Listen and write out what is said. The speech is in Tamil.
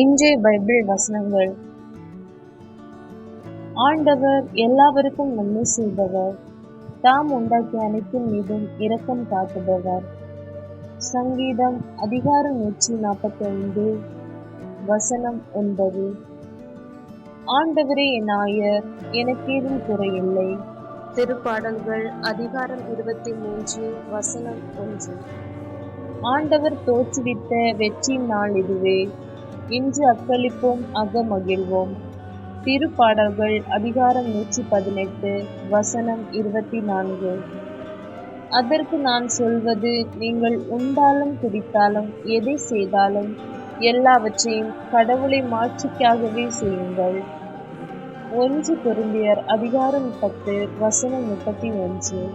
இன்றைய பைபிள் வசனங்கள். ஆண்டவர் எல்லாவருக்கும் நன்மை செய்பவர். தாம் உண்டாக்கிய அனைத்தின் மீதும் இரக்கம் காட்டுபவர். சங்கீதம் அதிகாரம் நூற்றி நாற்பத்தி ஐந்து வசனம் ஒன்பது. ஆண்டவரே என் ஆயர் எனக்கேதும் குறையில்லை. திருப்பாடல்கள் அதிகாரம் இருபத்தி மூன்று வசனம் ஒன்று. ஆண்டவர் தோற்றுவித்த வெற்றி நாள் இதுவே. இன்று அக்களிப்போம் அக மகிழ்வோம். திருப்பாடல்கள் அதிகாரம் நூற்றி பதினெட்டு வசனம் இருபத்தி நான்கு. அதற்கு நான் சொல்வது நீங்கள் உண்டாலும் குடித்தாலும் எதை செய்தாலும் எல்லாவற்றையும் கடவுளை மாட்சிக்காகவே செய்யுங்கள். ஒன்று பொருந்தியர் அதிகாரம் பத்து வசனம் முப்பத்தி ஒன்று.